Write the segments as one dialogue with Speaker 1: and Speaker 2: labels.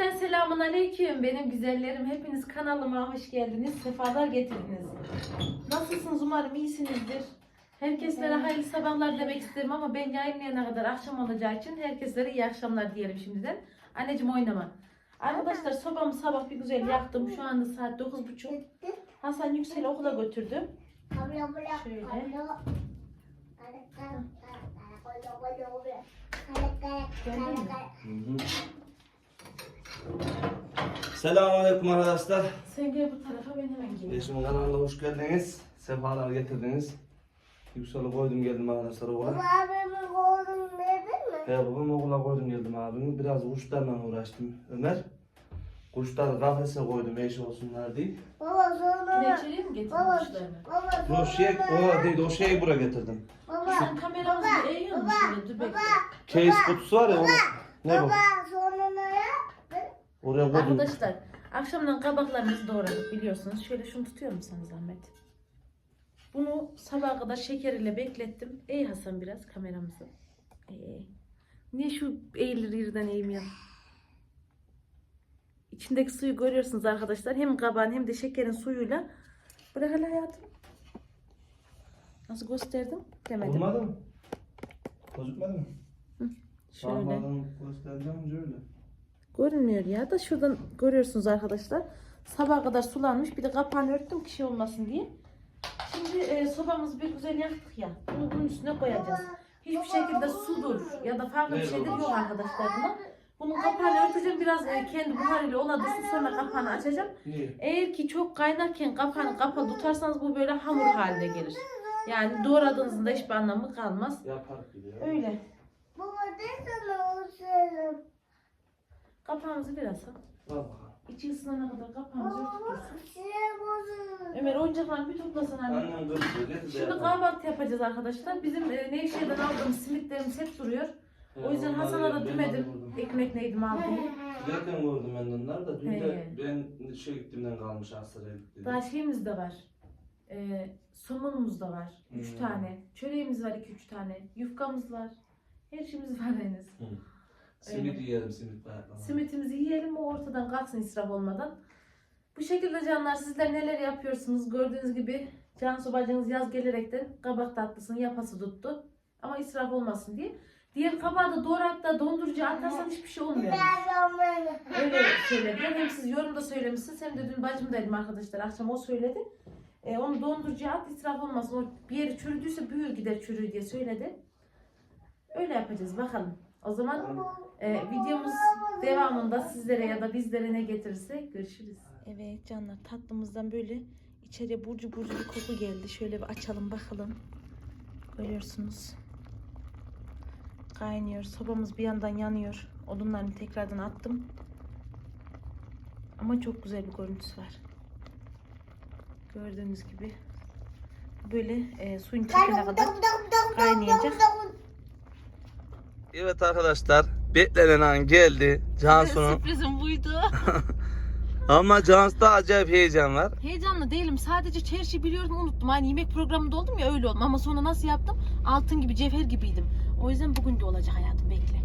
Speaker 1: Cümleten selamun aleyküm benim güzellerim. Hepiniz kanalıma hoş geldiniz. Sefalar getirdiniz. Nasılsınız? Umarım iyisinizdir. Herkeslere hayırlı sabahlar demek isterim ama ben yayınlayana kadar akşam olacağı için herkeslere iyi akşamlar diyelim şimdiden. Anneciğim oynama. Arkadaşlar sobamı sabah bir güzel yaktım. Şu anda saat 9.30. Hasan Yüksel'i okula götürdüm. Şöyle.
Speaker 2: Selamünaleyküm arkadaşlar.
Speaker 1: Sen gel bu tarafa ben hemen geleyim.
Speaker 2: Eşimin kanalına hoş geldiniz. Sefalar getirdiniz. Yüksel'i koydum geldim arkadaşlar okula. He babam okula koydum geldim abimi. Biraz kuşlarla uğraştım Ömer. Kuşları kafese koydum eş olsunlar diye.
Speaker 1: Yine içeriye mi getirdin kuşlarını?
Speaker 2: O şey, o değil, o şeyi buraya getirdim.
Speaker 1: Sen kameramızı eğiyor musun? Şöyle dur bekle.
Speaker 2: Case kutusu var ya onu. Ne bu? Oraya koydum.
Speaker 1: Arkadaşlar akşamdan kabaklarımızı doğradık biliyorsunuz. Şöyle şunu tutuyor musun zahmet? Bunu sabaha kadar şeker ile beklettim. Ey Hasan biraz kameramızı. Ey. Niye şu eğilir yerden eğmiyor? İçindeki suyu görüyorsunuz arkadaşlar. Hem kabağın hem de şekerin suyuyla. Bırak hele hayatım. Nasıl gösterdim? Demedim.
Speaker 2: Olmadı mı? Gözükmedi mi?
Speaker 1: Şöyle.
Speaker 2: Parmağını göstereceğim şöyle.
Speaker 1: Görünmüyor ya da şuradan görüyorsunuz arkadaşlar. Sabaha kadar sulanmış. Bir de kapağını örttüm ki şey olmasın diye. Şimdi e, sobamızı bir güzel yaktık ya. Bunu bunun üstüne koyacağız. Hiçbir şekilde sudur ya da farklı bir şeydir yok arkadaşlar buna. Bunun kapağını örteceğim. Biraz e, kendi buharıyla ona dursun. Sonra kapağını açacağım.
Speaker 2: Niye?
Speaker 1: Eğer ki çok kaynarken kapağını kapalı tutarsanız bu böyle hamur haline gelir. Yani doğradığınızda hiçbir anlamı kalmaz.
Speaker 2: Yapar gibi ya.
Speaker 1: Öyle. Kapağımızı biraz al.
Speaker 2: Al bakalım.
Speaker 1: İçi ısınana kadar kapağımızı örtüp dursun. Ömer oyuncaklarını bir toplasın anne.
Speaker 2: Annem de
Speaker 1: Şimdi
Speaker 2: yapalım.
Speaker 1: kahvaltı yapacağız arkadaşlar. Bizim e, Nevşehir'den aldığımız simitlerimiz hep duruyor. O yüzden Hasan'a da
Speaker 2: ben
Speaker 1: dümedim.
Speaker 2: aldım.
Speaker 1: Ekmek neydim aldım.
Speaker 2: Giderken gördüm ben onları da. Dün de
Speaker 1: He.
Speaker 2: ben şey gittiğimden kalmış Aksaray'a gittim.
Speaker 1: Daha şeyimiz de var. E, somonumuz da var. Üç
Speaker 2: Hmm.
Speaker 1: tane. Çöreğimiz var iki üç tane. Yufkamız var. Her şeyimiz var henüz.
Speaker 2: Simit
Speaker 1: Öyle.
Speaker 2: yiyelim simit bayatlamak.
Speaker 1: Simitimizi yiyelim o ortadan kalksın israf olmadan. Bu şekilde canlar sizler neler yapıyorsunuz? Gördüğünüz gibi Cansu bacınız yaz gelerekten kabak tatlısını yapası tuttu. Ama israf olmasın diye. Diğer kabağı da doğrayıp da dondurucuya atarsan hiçbir şey olmuyor. Öyle söylediler. Hem siz yorumda söylemişsiniz hem de dün bacım dedim arkadaşlar. Akşam o söyledi. E, onu dondurucuya at israf olmasın. O bir yeri çürüdüyse büyür gider çürüğü diye söyledi. Öyle yapacağız bakalım. O zaman e, videomuz devamında sizlere ya da bizlere ne getirirse görüşürüz. Evet canlar tatlımızdan böyle içeriye burcu burcu bir koku geldi. Şöyle bir açalım bakalım. Görüyorsunuz. Kaynıyor. Sobamız bir yandan yanıyor. Odunlarını tekrardan attım. Ama çok güzel bir görüntüsü var. Gördüğünüz gibi böyle e, suyun çekene kadar kaynayacak.
Speaker 2: Evet arkadaşlar. Beklenen an geldi. Cansu'nun.
Speaker 1: Sürprizim buydu.
Speaker 2: Ama Cansu'da acayip heyecan var.
Speaker 1: Heyecanlı değilim. Sadece çerçi biliyorum unuttum. Hani yemek programında oldum ya öyle oldum. Ama sonra nasıl yaptım? Altın gibi, cevher gibiydim. O yüzden bugün de olacak hayatım bekle.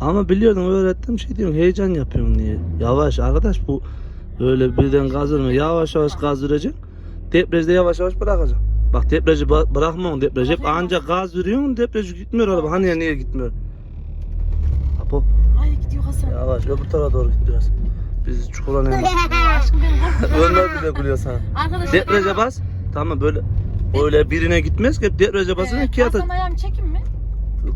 Speaker 2: Ama biliyordum öğrettim şey diyorum heyecan yapıyorsun diye. Yavaş arkadaş bu öyle birden gaz verme. Yavaş yavaş gaz vereceksin. Debriyajda yavaş yavaş bırakacaksın. Bak debriyajı ba- bırakma debriyaj. Hep
Speaker 1: Bırakıyorum.
Speaker 2: ancak gaz veriyorsun debriyaj gitmiyor araba. Hani ya niye gitmiyor? Apo
Speaker 1: Ay gidiyor Hasan.
Speaker 2: yavaş öbür tarafa doğru git biraz. Biz çukurdan hemen.
Speaker 1: Ya aşkım benim korktum.
Speaker 2: Ömer bile gülüyor sana.
Speaker 1: Arkadaşlar.
Speaker 2: Debriyaja bas. Tamam böyle öyle birine gitmez ki debriyaja basınca
Speaker 1: Ee,
Speaker 2: ikiye
Speaker 1: Hasan
Speaker 2: atacaksın.
Speaker 1: ayağımı çekeyim mi?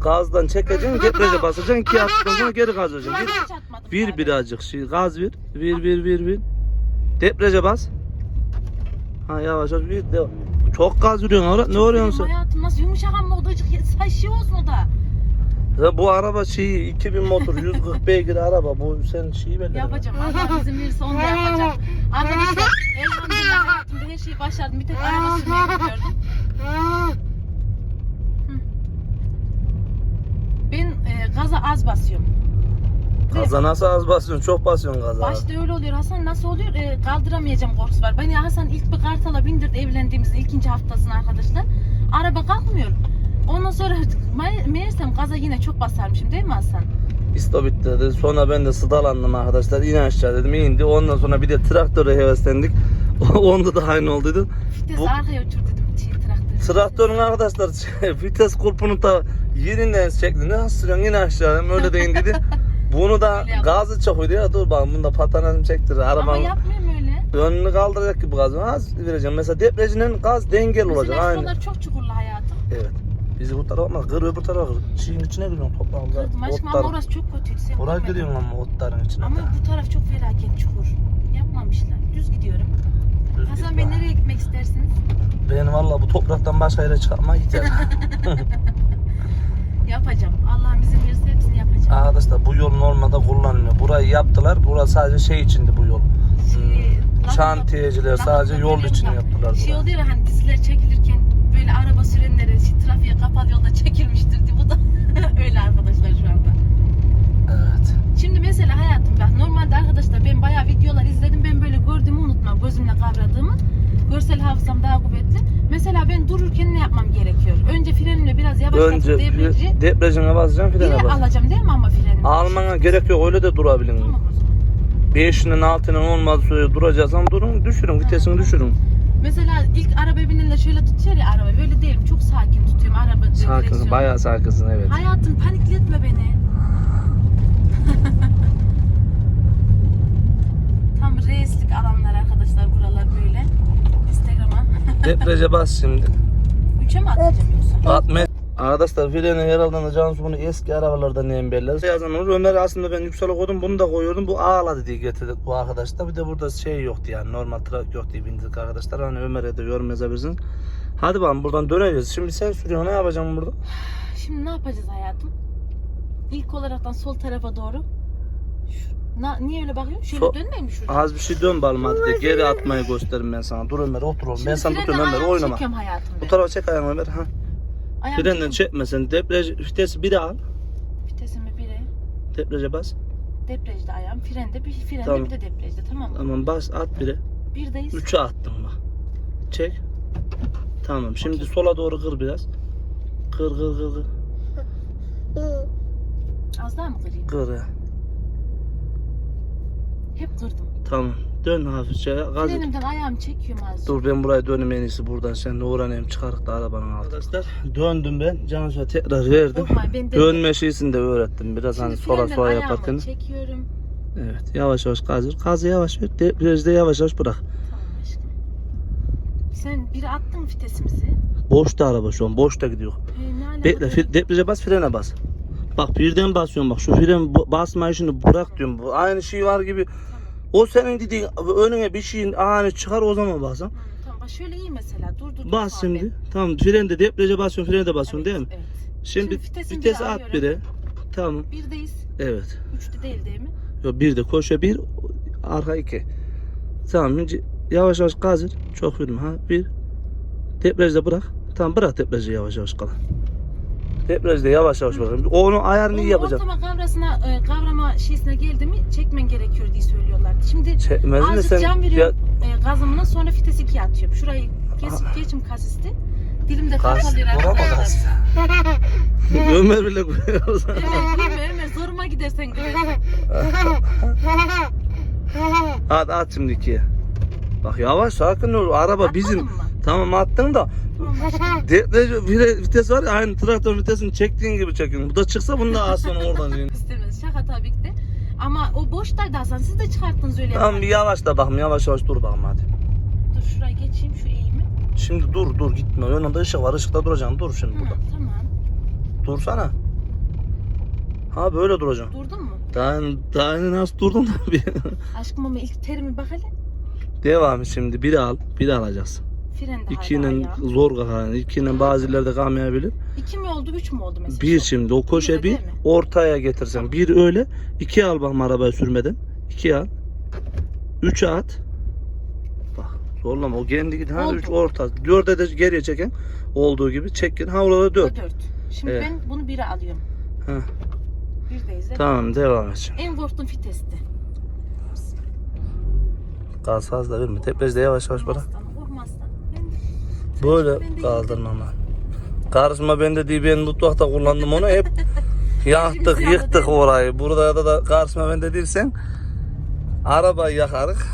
Speaker 2: Gazdan çekeceksin debriyaja basacaksın ikiye attıktan sonra geri gaz vereceksin. Bir,
Speaker 1: hiç atmadım.
Speaker 2: Bir
Speaker 1: zaten.
Speaker 2: birazcık şey gaz ver. Bir bir bir bir. Debriyaja bas. Ha yavaş yavaş bir devam. Çok gaz veriyorsun avrat ne
Speaker 1: Benim
Speaker 2: sen?
Speaker 1: hayatım nasıl yumuşak ama odacık şey olsun o da.
Speaker 2: Ya bu araba şey 2000 motor 140 beygir araba bu sen şeyi belli.
Speaker 1: Yapacağım. Allah izin verirse onu da yapacağım. Arkadaşlar elhamdülillah hayatımda her şeyi başardım. Bir tek araba sürmeyi biliyordum. Ben e, gaza az basıyorum.
Speaker 2: Gaza nasıl az basıyorsun çok basıyorsun gaza.
Speaker 1: Başta öyle oluyor Hasan nasıl oluyor e, kaldıramayacağım korkusu var. Beni Hasan ilk bir kartala bindirdi evlendiğimizin ikinci haftasına arkadaşlar. Araba kalkmıyor. Ondan sonra me- meğersem gaza yine çok basarmışım değil mi Hasan?
Speaker 2: İstop bitti dedi. Sonra ben de sıdalandım arkadaşlar. İn aşağı dedim indi. Ondan sonra bir de traktöre heveslendik. Onda da aynı olduydu.
Speaker 1: Vites
Speaker 2: Bu-
Speaker 1: arkaya uçur dedim şey, traktör.
Speaker 2: Traktörün arkadaşlar vites kulpunu da yerinden çekti. Ne sürüyorsun in aşağı. Öyle deyin dedi. Bunu da
Speaker 1: Öyle yap.
Speaker 2: gazı çok idi ya dur bak bunu da patanajım çektir.
Speaker 1: Ama
Speaker 2: Arabanın
Speaker 1: yapmıyorum öyle.
Speaker 2: önünü kaldıracak gibi gazı az vereceğim. Mesela debriyajının gaz dengel olacak
Speaker 1: Mesela
Speaker 2: aynı.
Speaker 1: şuralar çok çukurlu hayatım.
Speaker 2: Evet. Bizi bu tarafa ama kır öbür tarafa kır. Şeyin içine giriyorsun toprağında.
Speaker 1: Kırdım aşkım ama orası çok kötüydü. Sen
Speaker 2: Oraya
Speaker 1: görmedin.
Speaker 2: giriyorsun ama otların içine.
Speaker 1: Ama bu taraf çok felaket çukur. Yapmamışlar. Düz gidiyorum.
Speaker 2: Düz
Speaker 1: Hasan Bey nereye gitmek istersiniz?
Speaker 2: Ben valla bu topraktan başka yere çıkartmaya gideceğim.
Speaker 1: Yapacağım. Allah'ım izin verirse hepsini yapacağım.
Speaker 2: Arkadaşlar bu yol normalde kullanılmıyor. Burayı yaptılar. Burası sadece şey içindi bu yol.
Speaker 1: Şey,
Speaker 2: Hmm, Şantiyeciler sadece yol için
Speaker 1: da.
Speaker 2: yaptılar.
Speaker 1: Şey oluyor ya hani diziler çekilirken böyle araba sürenleri şey, trafiğe kapalı yolda çekilmiştir diye. Bu da öyle arkadaşlar şu anda.
Speaker 2: Evet.
Speaker 1: Şimdi mesela hayatım bak normalde arkadaşlar ben bayağı videolar izledim. Ben böyle gördüğümü unutmam. Gözümle kavradığımı. Görsel hafızam daha kuvvetli. Mesela ben dururken ne yapmam gerekiyor? Önce frenimle biraz yavaşlatıp
Speaker 2: Önce
Speaker 1: debriyajı
Speaker 2: debriyajına basacaksın frene bas.
Speaker 1: alacağım değil mi ama frenimi?
Speaker 2: Almana gerek yok öyle de durabilin.
Speaker 1: Tamam o zaman.
Speaker 2: 5'inin altının olmadığı sürece duracaksan durun düşürün vitesini düşürün.
Speaker 1: Mesela ilk araba binenler şöyle tutuyor ya araba böyle değilim çok sakin tutuyorum araba direksiyonu.
Speaker 2: bayağı sakinsın evet.
Speaker 1: Hayatım panikletme beni. Tam reislik alanlar arkadaşlar buralar böyle.
Speaker 2: Debriyaja bas şimdi.
Speaker 1: Üçe mi atacağım yoksa?
Speaker 2: Atma. Arkadaşlar freni herhalde Cansu bunu eski arabalardan neyin belli. Yazan olur. Ömer aslında ben yüksek koydum bunu da koyuyordum. Bu ağladı diye getirdik bu arkadaşlar. Bir de burada şey yoktu yani normal trak yok diye bindik arkadaşlar. Hani Ömer'e de yorum yazabilirsiniz. Hadi bakalım buradan döneceğiz. Şimdi sen sürüyorsun ne yapacaksın burada?
Speaker 1: Şimdi ne yapacağız hayatım? İlk olaraktan sol tarafa doğru. Na, niye öyle bakıyorsun? Şöyle
Speaker 2: Sol-
Speaker 1: dönmeyeyim mi şurada?
Speaker 2: Az bir şey dön bakalım hadi de geri atmayı gösteririm ben sana. Dur Ömer otur oğlum. Ben sana tutuyorum Ömer oynama.
Speaker 1: çekiyorum hayatım
Speaker 2: Bu
Speaker 1: ben.
Speaker 2: tarafa çek ayağını Ömer. Ha.
Speaker 1: Ayağımı
Speaker 2: Frenden
Speaker 1: çekiyorum.
Speaker 2: çekme sen. Debriyaj vitesi bir al.
Speaker 1: Vitesimi bire.
Speaker 2: Debriyaja bas.
Speaker 1: Debriyajda ayağım. Frende bir frende
Speaker 2: Tamam.
Speaker 1: bir de debriyajda tamam mı?
Speaker 2: Tamam bas at biri.
Speaker 1: Birdeyiz.
Speaker 2: 3'e attım bak. Çek. Tamam. Şimdi
Speaker 1: Okey.
Speaker 2: sola doğru kır biraz. Kır kır kır kır.
Speaker 1: Az daha mı kırayım?
Speaker 2: Kır ya.
Speaker 1: Hep kırdım.
Speaker 2: Tamam. Dön hafifçe. Gaz et.
Speaker 1: Frenimden ayağımı çekiyorum az.
Speaker 2: Dur ben buraya dönüm en iyisi buradan. Sen de uğranayım çıkarık da arabanın altına. Arkadaşlar döndüm ben. Cansu'ya tekrar verdim.
Speaker 1: Korkma ben de.
Speaker 2: Dönme şeysini de öğrettim. Biraz hani
Speaker 1: Şimdi
Speaker 2: sola
Speaker 1: frenden
Speaker 2: sola
Speaker 1: ayağımı
Speaker 2: yaparken.
Speaker 1: çekiyorum.
Speaker 2: Evet. Yavaş yavaş gaz ver. Gazı yavaş ver. Debriyajı da yavaş yavaş bırak.
Speaker 1: Tamam aşkım. Sen biri attın mı vitesimizi?
Speaker 2: Boşta araba şu an. Boşta gidiyor.
Speaker 1: Alaka
Speaker 2: Bekle. Debriyaja bas frene bas. Bak birden basıyorum bak. Şu fren bu- basma işini bırak diyorum. Bu aynı şey var gibi. O senin dediğin önüne bir şeyin ani çıkar o zaman.
Speaker 1: Hı, tamam bak şöyle iyi mesela. Dur dur.
Speaker 2: Bas şimdi. Tamam frende debriyaja basıyorsun frene de
Speaker 1: ben.
Speaker 2: basıyorsun değil mi?
Speaker 1: Evet.
Speaker 2: Şimdi,
Speaker 1: Şimdi
Speaker 2: vites
Speaker 1: bire
Speaker 2: at bire. Tamam.
Speaker 1: Birdeyiz.
Speaker 2: Evet.
Speaker 1: Üçte değil değil mi?
Speaker 2: Yo bir de koşa bir arka iki. Tamam şimdi yavaş yavaş gaz ver. Çok verme ha. Bir. Debriyajda bırak. Tamam bırak debriyajı yavaş yavaş kala. Debriyajda yavaş yavaş bırak. Onu ayarını iyi
Speaker 1: Onun
Speaker 2: yapacaksın.
Speaker 1: ortama kavrasına, e, kavrama şeysine geldi mi çekmen gerekiyor diye söylüyorlardı. Şimdi
Speaker 2: Çekmez mi
Speaker 1: azıcık
Speaker 2: sen?
Speaker 1: can
Speaker 2: Ya,
Speaker 1: veriyorum e, gazımına sonra vites 2'ye atıyorum. Şurayı geç, geçim kasisti. Dilimde
Speaker 2: kas.
Speaker 1: arkadaşlar.
Speaker 2: Ömer bile koyuyor.
Speaker 1: Ömer gülme Ömer zoruma gidersen gülersin.
Speaker 2: Hadi at şimdi ikiye. Bak yavaş sakin ol. Araba
Speaker 1: Atmadın
Speaker 2: bizim.
Speaker 1: mı?
Speaker 2: Tamam attın da. Debriyaj vites var ya aynı traktör vitesini çektiğin gibi çekiyorsun. Bu da çıksa bunu da az sonra oradan yiyin.
Speaker 1: İstemez. Şaka tabii ki de. Ama o boştaydı Hasan. Siz de çıkarttınız öyle.
Speaker 2: Tamam bir yavaş da bakayım yavaş yavaş dur bakalım hadi.
Speaker 1: Dur şuraya geçeyim şu eğimi.
Speaker 2: Şimdi dur dur gitme. Önünde ışık var. Işıkta duracaksın. Dur şimdi
Speaker 1: Hı,
Speaker 2: burada.
Speaker 1: tamam.
Speaker 2: Dursana. Ha böyle duracaksın.
Speaker 1: Durdun mu?
Speaker 2: Daha, daha nasıl durdun da bir.
Speaker 1: Aşkım ama ilk terimi bak hele.
Speaker 2: Devam şimdi. Biri al. Biri alacaksın.
Speaker 1: Frende hala
Speaker 2: İkinin
Speaker 1: ayağım.
Speaker 2: zor kalkar. İkinin bazı yerlerde kalmayabilir.
Speaker 1: İki mi oldu, üç mü oldu mesela?
Speaker 2: Bir şimdi o koşa
Speaker 1: de
Speaker 2: bir
Speaker 1: değil mi?
Speaker 2: ortaya getirsen. Bir öyle. iki al bakma arabayı sürmeden. İki al. Üçe at. Bak zorlama o kendi gidi. Ha
Speaker 1: Oldu.
Speaker 2: üç orta. Dörde de geriye çeken. Olduğu gibi çekin. Ha orada dört.
Speaker 1: dört. Şimdi
Speaker 2: Evet.
Speaker 1: ben bunu bire alıyorum.
Speaker 2: Ha.
Speaker 1: Birdeyiz. de.
Speaker 2: Tamam devam et şimdi.
Speaker 1: En korktuğum vitesti.
Speaker 2: Gaz fazla verme. Teplejde yavaş yavaş bırak.
Speaker 1: Ben,
Speaker 2: Böyle
Speaker 1: ben de
Speaker 2: kaldırma ama. Karışma bende diye ben mutfakta kullandım onu hep Yaktık yıktık orayı. Burada da, da karşıma ben de değilsen arabayı yakarık.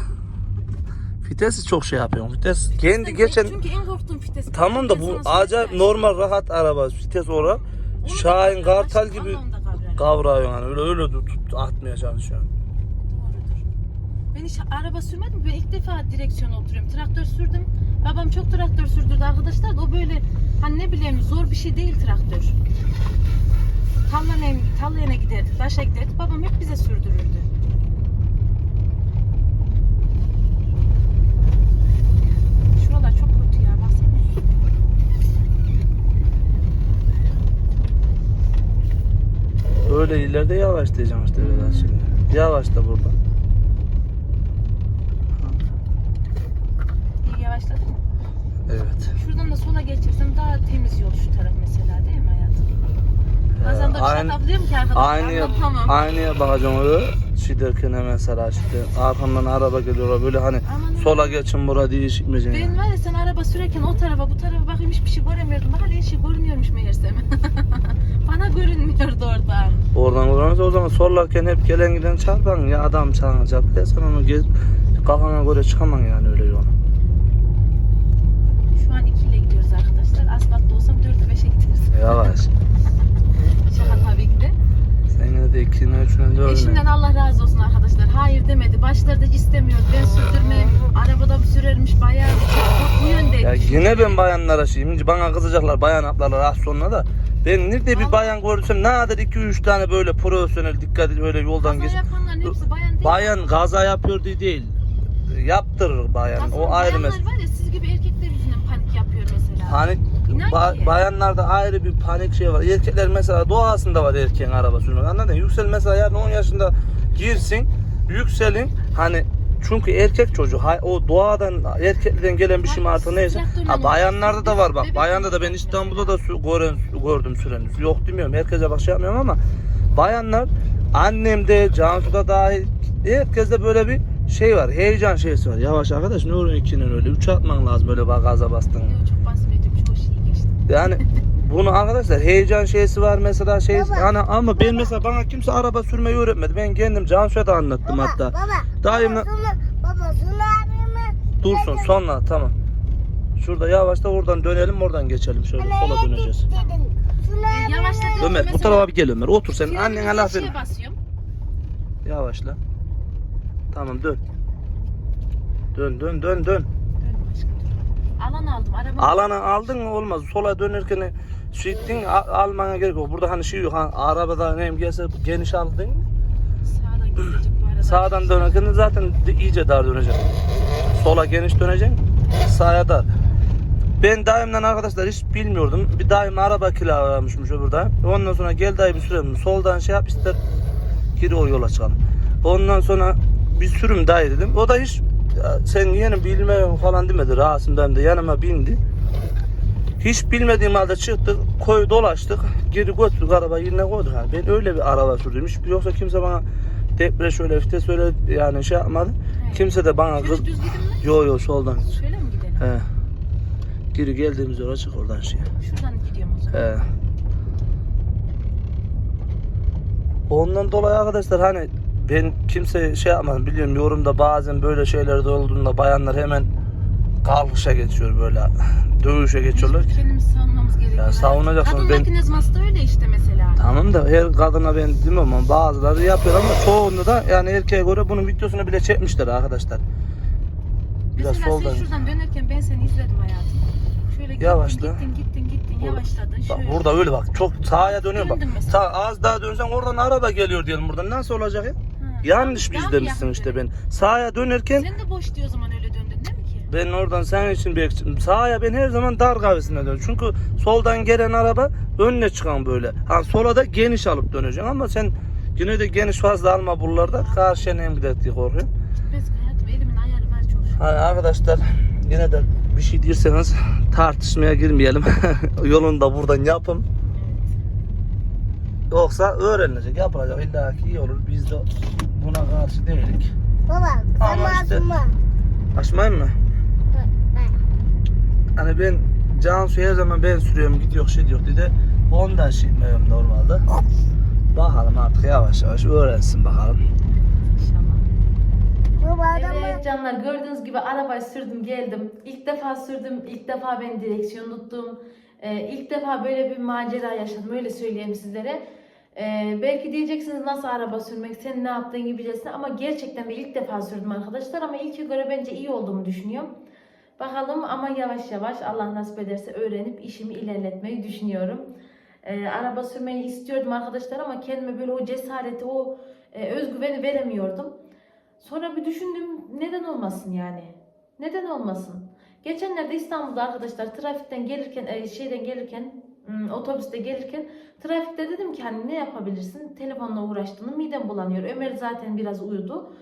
Speaker 2: Vitesi çok şey yapıyorum. Vites kendi geçen
Speaker 1: Çünkü en korktuğum fites.
Speaker 2: tamam da bu acayip normal rahat araba vites ora. Şahin Kartal gibi kavruyor yani öyle öyle tut, tut- atmaya çalışıyor.
Speaker 1: Ben hiç araba sürmedim. Ben ilk defa direksiyona oturuyorum. Traktör sürdüm. Babam çok traktör sürdürdü arkadaşlar da o böyle hani ne bileyim zor bir şey değil traktör. Tarlana, tarlayana giderdik, başa giderdik. Babam hep bize sürdürürdü. Şuralar çok kötü ya baksana.
Speaker 2: Böyle ileride yavaş diyeceğim işte biraz şimdi. Yavaş da burada.
Speaker 1: İyi yavaşladın mı?
Speaker 2: Evet.
Speaker 1: Şuradan da sola geçersen daha temiz yol şu taraf mesela değil mi hayatım? Bazen de bir şey
Speaker 2: aynı-
Speaker 1: atabiliyorum ki arkadaşlar
Speaker 2: Aynıya,
Speaker 1: anlatamam.
Speaker 2: aynıya bakacağım öyle. Mesela işte arkamdan araba geliyor böyle hani
Speaker 1: Aman.
Speaker 2: sola geçin bura diye çıkmayacaksın.
Speaker 1: Ben var ya sen araba sürerken o tarafa bu tarafa bakayım hiçbir şey göremiyordum. Bak her şey görünüyormuş meğersem. Bana görünmüyordu oradan.
Speaker 2: Oradan uğramaz o zaman sollarken hep gelen giden çarpan ya adam çarptı ya sen onu gez kafana göre çıkamam yani öyle yol.
Speaker 1: Şu an 2 ile gidiyoruz arkadaşlar. Asfaltta olsam 4'e 5'e gideriz.
Speaker 2: Yavaş.
Speaker 1: Şaka tabii ki de.
Speaker 2: Sen de ikine üçüne dördüne.
Speaker 1: Eşimden Allah razı olsun arkadaşlar. Hayır demedi. Başlarda hiç istemiyordu. Ben sürdürmem. Arabada bir sürermiş bayağı. Bu yöndeydi.
Speaker 2: Ya yine ben bayanlara şimdi bana kızacaklar bayan ablalar az sonra da ben nerede bir bayan görsem nadir 2-3 tane böyle profesyonel dikkat edip öyle yoldan
Speaker 1: Kaza
Speaker 2: geç.
Speaker 1: yapanların hepsi bayan değil.
Speaker 2: Bayan gaza yapıyor diye değil. Yaptırır bayan.
Speaker 1: Aslında
Speaker 2: o ayrı
Speaker 1: bayanlar
Speaker 2: mesele.
Speaker 1: var ya siz gibi erkekler yüzünden panik yapıyor mesela.
Speaker 2: Panik Ba-
Speaker 1: ki.
Speaker 2: bayanlarda ayrı bir panik şey var. Erkekler mesela doğasında var erkeğin araba sürmek. Anladın mı? Yüksel mesela yarın 10 yaşında girsin, yükselin. Hani çünkü erkek çocuk hay- o doğadan erkekten gelen bir şey mi artık neyse. Ha, bayanlarda da var bak. Bayanda da ben İstanbul'da da sü- gören, gördüm süren. Yok demiyorum. Herkese bak şey yapmıyorum ama bayanlar annem de Cansu'da dahil herkeste böyle bir şey var. Heyecan şeysi var. Yavaş arkadaş ne oluyor ikinin öyle. Üç atman lazım öyle bak gaza bastın.
Speaker 1: Çok basmıyordum. Çok şey geçti.
Speaker 2: Yani bunu arkadaşlar heyecan şeysi var mesela şey hani ama ben mesela bana kimse araba sürmeyi öğretmedi. Ben kendim Cansu'ya da anlattım hatta.
Speaker 3: Baba.
Speaker 2: Daima
Speaker 3: Baba, Suna, baba Suna abime.
Speaker 2: dursun sonra tamam. Şurada yavaşta oradan dönelim oradan geçelim şöyle sola döneceğiz.
Speaker 1: Ee, yavaşladığında
Speaker 2: Ömer bu tarafa bir gel Ömer otur sen
Speaker 1: Freni
Speaker 2: annene laf
Speaker 1: şeye
Speaker 2: verme.
Speaker 1: basıyorum.
Speaker 2: Yavaşla. Tamam dön. Dön dön dön dön.
Speaker 1: Alan aldım. Araba
Speaker 2: Alanı aldın mı olmaz. Sola dönerken şey ettin a- almana gerek yok. Burada hani şey yok. Ha, arabada neyim gelse geniş aldın.
Speaker 1: sağdan gidecek bu arada.
Speaker 2: Sağdan dönerken zaten de iyice dar dönecek. Sola geniş döneceksin. Sağa dar. Ben daimden arkadaşlar hiç bilmiyordum. Bir daim araba kiralamışmış öbür daim. Ondan sonra gel dayı bir sürelim. Soldan şey yap ister geri o yola çıkalım. Ondan sonra bir sürüm dayı dedim. O da hiç "Ya sen yeni bilmiyorum falan demedi. Rasim dayım da yanıma bindi. Hiç bilmediğim halde çıktık, koy dolaştık, geri götürdük arabayı yerine koyduk. Yani ben öyle bir araba sürdüm. Hiç yoksa kimse bana depre şöyle vites öyle yani şey yapmadı.
Speaker 1: Evet.
Speaker 2: Kimse de bana
Speaker 1: Şöyle
Speaker 2: kız
Speaker 1: düz gidin mi?
Speaker 2: yo yo soldan.
Speaker 1: Şöyle mi gidelim?
Speaker 2: He. Geri geldiğimiz yola çık oradan şey.
Speaker 1: Şuradan gidiyorum o zaman.
Speaker 2: He. Ondan dolayı arkadaşlar hani ben kimse şey yapmadım biliyorum yorumda bazen böyle şeyler de olduğunda bayanlar hemen kalkışa geçiyor böyle dövüşe geçiyorlar.
Speaker 1: Kendimizi savunmamız gerekiyor.
Speaker 2: Ya savunacaksınız,
Speaker 1: Kadın
Speaker 2: ben-
Speaker 1: mekanizması da öyle işte mesela.
Speaker 2: Tamam da her kadına ben demiyorum ama bazıları yapıyor ama çoğunda da yani erkeğe göre bunun videosunu bile çekmişler arkadaşlar. Biraz
Speaker 1: Mesela
Speaker 2: soldan.
Speaker 1: sen şuradan dönerken ben seni izledim hayatım. Şöyle gittin,
Speaker 2: Yavaşla.
Speaker 1: gittin, gittin, gittin, yavaşladın.
Speaker 2: Bak
Speaker 1: Şöyle.
Speaker 2: burada öyle bak çok sağa dönüyor bak.
Speaker 1: Döndüm.
Speaker 2: Sağ, az daha dönsen oradan araba geliyor diyelim buradan nasıl olacak ya? Yanlış demişsin
Speaker 1: yakın
Speaker 2: işte ben. Sağa dönerken
Speaker 1: Sen de boş diyor o zaman öyle döndün değil mi ki?
Speaker 2: ben oradan senin için bekliyorum. Sağa ben her zaman dar kahvesine dönüyorum. Çünkü soldan gelen araba önüne çıkan böyle. Ha sola da geniş alıp döneceksin ama sen yine de geniş fazla alma buralarda karşıya neyim gider diye korkuyorum.
Speaker 1: Biz hayatım elimin ayarı var çok şükür.
Speaker 2: Hani arkadaşlar yine de bir şey dirseniz tartışmaya girmeyelim. Yolunu da buradan yapın. Yoksa öğrenilecek, yapılacak. İlla ki iyi olur. Biz de buna karşı değilik.
Speaker 3: Baba.
Speaker 2: Ama
Speaker 3: Ama
Speaker 2: işte-
Speaker 3: Suna.
Speaker 2: Açmayayım mı? Hani ben Cansu her zaman ben sürüyorum gidiyor şey diyor dedi. Ondan şey etmiyorum normalde. Bakalım artık yavaş yavaş öğrensin bakalım.
Speaker 1: Evet canlar gördüğünüz gibi arabayı sürdüm geldim. İlk defa sürdüm. ilk defa ben direksiyon tuttum. Ee, ilk defa böyle bir macera yaşadım. Öyle söyleyeyim sizlere. Ee, belki diyeceksiniz nasıl araba sürmek, sen ne yaptığın gibi bilirsin. Ama gerçekten ben ilk defa sürdüm arkadaşlar. Ama ilke göre bence iyi olduğumu düşünüyorum. Bakalım ama yavaş yavaş Allah nasip ederse öğrenip işimi ilerletmeyi düşünüyorum. Ee, araba sürmeyi istiyordum arkadaşlar ama kendime böyle o cesareti, o e, özgüveni veremiyordum. Sonra bir düşündüm neden olmasın yani? Neden olmasın? Geçenlerde İstanbul'da arkadaşlar trafikten gelirken e, şeyden gelirken otobüste gelirken trafikte dedim ki hani ne yapabilirsin? Telefonla uğraştığını midem bulanıyor. Ömer zaten biraz uyudu.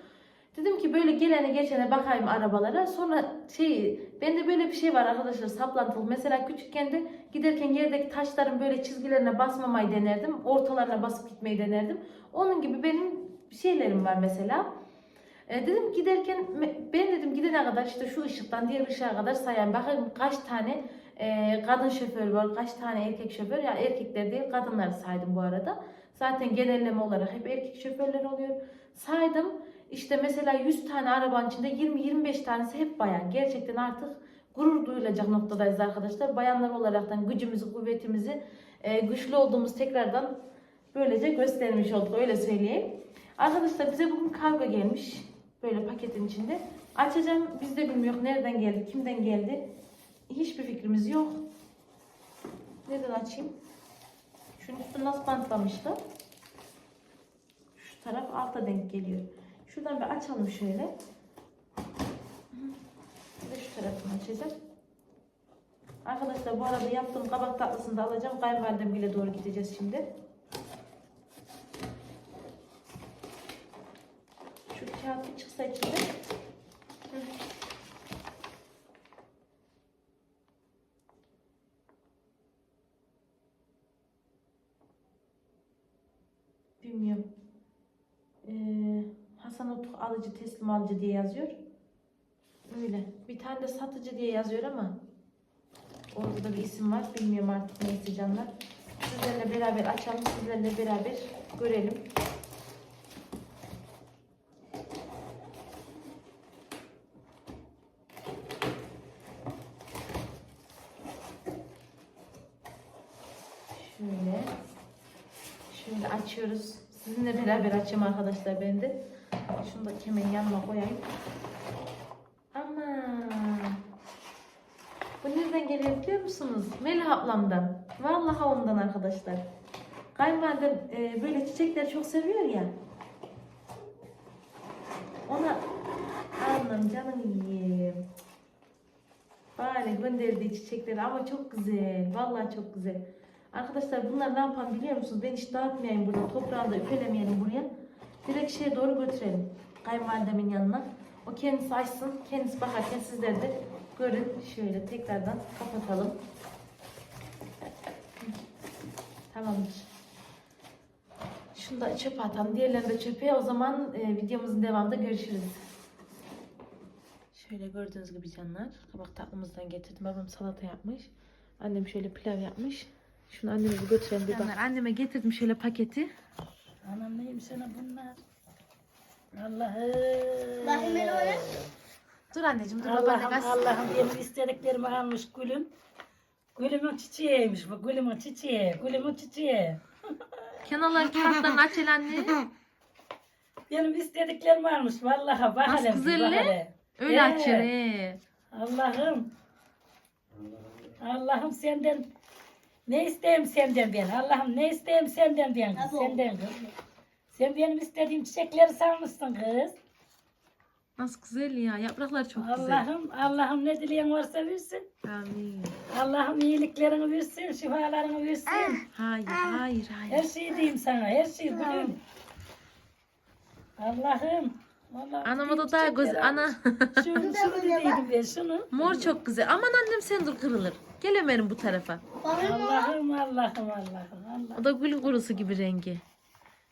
Speaker 1: Dedim ki böyle gelene geçene bakayım arabalara. Sonra şey bende böyle bir şey var arkadaşlar saplantılı. Mesela küçükken de giderken yerdeki taşların böyle çizgilerine basmamayı denerdim. Ortalarına basıp gitmeyi denerdim. Onun gibi benim şeylerim var mesela. E, dedim giderken ben dedim gidene kadar işte şu ışıktan diğer ışığa kadar sayayım. Bakayım kaç tane e, kadın şoför var, kaç tane erkek şoför. Ya erkekler değil kadınları saydım bu arada. Zaten genelleme olarak hep erkek şoförler oluyor. Saydım. İşte mesela 100 tane arabanın içinde 20-25 tanesi hep bayan. Gerçekten artık gurur duyulacak noktadayız arkadaşlar. Bayanlar olaraktan gücümüzü, kuvvetimizi, e, güçlü olduğumuz tekrardan böylece göstermiş olduk öyle söyleyeyim. Arkadaşlar bize bugün kargo gelmiş. Böyle paketin içinde. Açacağım. Biz de bilmiyoruz nereden geldi, kimden geldi. Hiçbir fikrimiz yok. Neden açayım? Şunun üstünü nasıl bantlamıştı? Şu taraf alta denk geliyor. Şuradan bir açalım şöyle. De şu tarafını açacağım. Arkadaşlar bu arada yaptığım kabak tatlısını da alacağım. Kayınvalidemgile doğru gideceğiz şimdi. Şu kağıt çıksa içinde. Hı. Bilmiyorum. Ee, Hasan Otuk alıcı teslim alıcı diye yazıyor. Öyle. Bir tane de satıcı diye yazıyor ama orada da bir isim var. Bilmiyorum artık neyse canlar. Sizlerle beraber açalım. Sizlerle beraber görelim. Şöyle. Şöyle açıyoruz. Sizinle beraber açayım arkadaşlar ben de. Şunu da hemen yanıma koyayım. Ama bu nereden geliyor biliyor musunuz? Melih ablamdan. Vallahi ondan arkadaşlar. Kayınvalidem e, böyle çiçekleri çok seviyor ya. Ona anlam canım yiyeyim. Bari gönderdiği çiçekleri ama çok güzel. Vallahi çok güzel. Arkadaşlar bunlar ne yapalım biliyor musunuz? Ben hiç dağıtmayayım burada. Toprağını da üfelemeyelim buraya. Direkt şeye doğru götürelim. Kayınvalidemin yanına. O kendisi açsın. Kendisi bakarken sizler de görün. Şöyle tekrardan kapatalım. Tamamdır. Şunu da çöpe atalım. Diğerlerini de çöpe. O zaman e, videomuzun devamında görüşürüz. Şöyle gördüğünüz gibi canlar. Kabak tatlımızdan getirdim. Babam salata yapmış. Annem şöyle pilav yapmış. Şunu anneme bir götürelim bir bak. Anneme getirdim şöyle paketi.
Speaker 4: Anam neyim sana bunlar? Allah'ım.
Speaker 3: Bakayım beni öyle.
Speaker 1: Dur anneciğim dur babanla
Speaker 4: Allah'ım
Speaker 1: gaz.
Speaker 4: Allah'ım benim istediklerimi almış gülüm. Gülümün çiçeğiymiş bu gülümün çiçeği. Gülümün çiçeği.
Speaker 1: Kenarları kağıtlarını aç el anne.
Speaker 4: Benim istediklerimi almış vallahi bak
Speaker 1: Nasıl
Speaker 4: hele, bak
Speaker 1: le?
Speaker 4: hele.
Speaker 1: Öyle
Speaker 4: Ee,
Speaker 1: aç el, he.
Speaker 4: Allah'ım. Allah'ım senden ne isteyeyim senden ben? Allah'ım ne isteyeyim senden ben? kız,
Speaker 3: Abo.
Speaker 4: Senden kız. Sen benim istediğim çiçekleri salmışsın kız.
Speaker 1: Nasıl güzel ya. Yapraklar çok güzel.
Speaker 4: Allah'ım Allah'ım ne dileyen varsa versin.
Speaker 1: Amin.
Speaker 4: Allah'ım iyiliklerini versin, şifalarını versin.
Speaker 1: Hayır, hayır,
Speaker 4: Her
Speaker 1: hayır.
Speaker 4: şeyi diyeyim sana, her şeyi gülüm. Allah'ım. Vallahi
Speaker 1: Anama da daha
Speaker 4: çiçekler
Speaker 1: göz
Speaker 4: al.
Speaker 1: ana.
Speaker 4: Şunu, şunu dediydim ben şunu.
Speaker 1: Mor çok güzel. Aman annem sen dur kırılır. Gel Ömer'im bu tarafa.
Speaker 4: Allah'ım Allah'ım Allah'ım Allah.
Speaker 1: O da gül kurusu gibi rengi.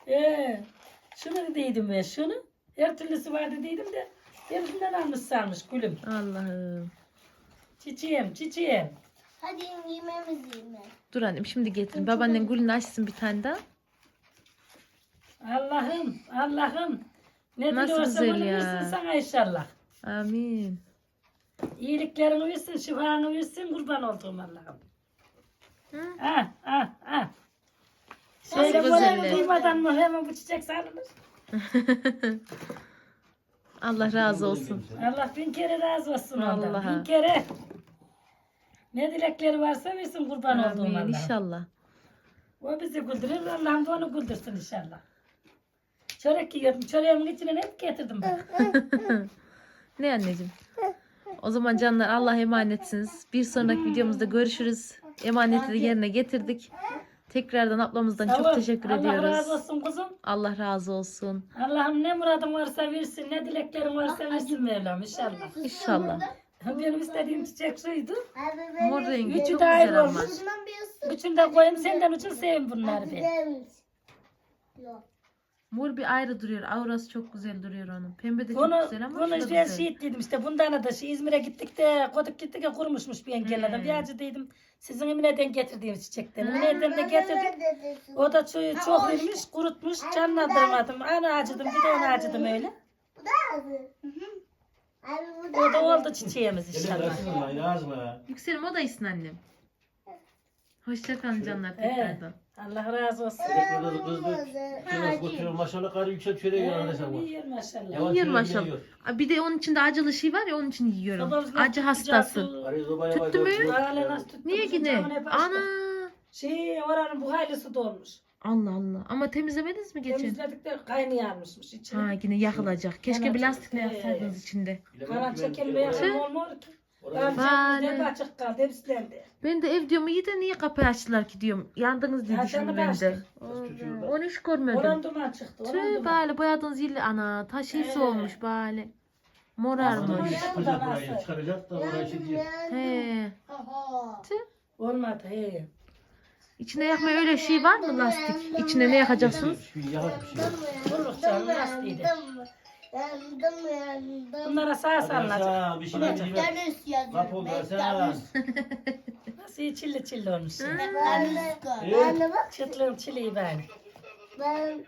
Speaker 4: Ee, şunu dediydim ben şunu. Her türlüsü var dediydim de. Hepsinden almış sarmış gülüm.
Speaker 1: Allah'ım.
Speaker 4: Çiçeğim çiçeğim.
Speaker 3: Hadi yemeğimizi yiyelim.
Speaker 1: Dur annem şimdi getirin. Babaannen gülünü açsın bir tane daha.
Speaker 4: Allah'ım, Allah'ım. Ne
Speaker 1: Nasıl
Speaker 4: diliyorsa
Speaker 1: güzel
Speaker 4: bunu
Speaker 1: ya.
Speaker 4: versin sana inşallah.
Speaker 1: Amin.
Speaker 4: İyiliklerini versin, şifanı versin, kurban olduğum Allah'ım. Ah, ah, ah. Şöyle
Speaker 1: güzel
Speaker 4: böyle duymadan mı hemen bu çiçek sarılır?
Speaker 1: Allah razı olsun.
Speaker 4: Allah bin kere razı olsun ondan.
Speaker 1: Vallahi.
Speaker 4: Bin kere. Ne dilekleri varsa versin kurban olduğum
Speaker 1: Amin
Speaker 4: Allah'ım.
Speaker 1: inşallah.
Speaker 4: O bizi güldürür, Allah'ım da onu güldürsün inşallah. Çörek yiyordum, çöreğimin içine hep getirdim bak.
Speaker 1: Ne anneciğim? O zaman canlar Allah emanetsiniz. Bir sonraki videomuzda görüşürüz. Emaneti de yerine getirdik. Tekrardan ablamızdan çok
Speaker 4: Tamam,
Speaker 1: teşekkür
Speaker 4: Allah
Speaker 1: ediyoruz.
Speaker 4: razı olsun kuzum.
Speaker 1: Allah razı olsun.
Speaker 4: Allah'ım ne muradın varsa versin, ne dileklerin varsa versin Mevlam inşallah.
Speaker 1: İnşallah.
Speaker 4: Benim istediğim çiçek şuydu.
Speaker 1: Mor rengi
Speaker 4: Üçü
Speaker 1: çok
Speaker 4: de ayrı
Speaker 1: güzel ama.
Speaker 4: olmuş. Üçünü de koyayım senden ucun seveyim bunları ben.
Speaker 1: Mor bir ayrı duruyor. Aurası çok güzel duruyor onun. Pembe de çok
Speaker 4: Bunu,
Speaker 1: güzel ama
Speaker 4: bunu
Speaker 1: şu da
Speaker 4: işte
Speaker 1: güzel.
Speaker 4: şey dedim işte bundan da şey İzmir'e gittik de koduk gittik de kurumuşmuş bir engellerden.
Speaker 1: Hmm.
Speaker 4: Bir acı dedim sizin Emine'den getirdiğim çiçekten. Emine'den de getirdik. O da çok, çok vermiş kurutmuş canlandırmadım. Ana acıdım bir de ona acıdım öyle. O da oldu çiçeğimiz inşallah.
Speaker 5: Yazma.
Speaker 1: Yükselim o da iyisin annem. Hoşça kalın canlar tekrardan.
Speaker 4: Allah razı olsun.
Speaker 5: Burada kızdı. Şöyle götürüyor. Maşallah karı yüksek çöreği yiyor arkadaşlar bu.
Speaker 4: Yiyor maşallah.
Speaker 1: Yiyor maşallah. Aa, Bir de onun içinde acılı şey var ya onun için yiyorum.
Speaker 4: Babamızın
Speaker 1: Acı hastası.
Speaker 5: zobaya
Speaker 1: Tuttu mu?
Speaker 4: tuttu?
Speaker 1: Niye
Speaker 4: Bizim
Speaker 1: yine?
Speaker 4: camın hep açık.
Speaker 1: Ana.
Speaker 4: Şey oranın bu haylısı dolmuş.
Speaker 1: Allah Allah. Ama temizlemediniz mi geçen?
Speaker 4: Temizledik de kaynayarmışmış içine.
Speaker 1: Ha yine yakılacak. Keşke bir
Speaker 4: Yanacak.
Speaker 1: lastikle yaksaydınız içinde.
Speaker 4: Karan çekelme yakın olmuyor ki. Ben
Speaker 1: Vay.
Speaker 4: hep açık kaldı, hepsilendi.
Speaker 1: Ben de ev diyorum iyi de niye kapıyı açtılar ki diyorum. Yandınız diye
Speaker 4: Ya
Speaker 1: düşündüm ben de. Allah, Onu hiç görmedim.
Speaker 4: Oran duman çıktı. Oran
Speaker 1: Tüh
Speaker 4: duman.
Speaker 1: bari boyadığınız zilli ana. Taşıyısı
Speaker 4: Ee.
Speaker 1: olmuş bari. Morarmış.
Speaker 5: Çıkacak burayı. Çıkaracak da orayı şey diyecek.
Speaker 1: He.
Speaker 4: Olmadı he.
Speaker 1: İçine yakmaya öyle şey var mı lastik? İçine ne yakacaksınız?
Speaker 5: Bir yavaş bir şey.
Speaker 4: Vururuz canım lastiğiydi.
Speaker 3: Yandım yandım.
Speaker 4: Bunlara sağ sallanacak.
Speaker 5: Arkadaşlar bir şey diyeyim.
Speaker 3: Yazıyor.
Speaker 5: Versene.
Speaker 4: Nasıl iyi çilli çilli olmuş.
Speaker 3: Ben de, ben de bak.
Speaker 4: Çıtlığın çiliği ben.
Speaker 3: Ben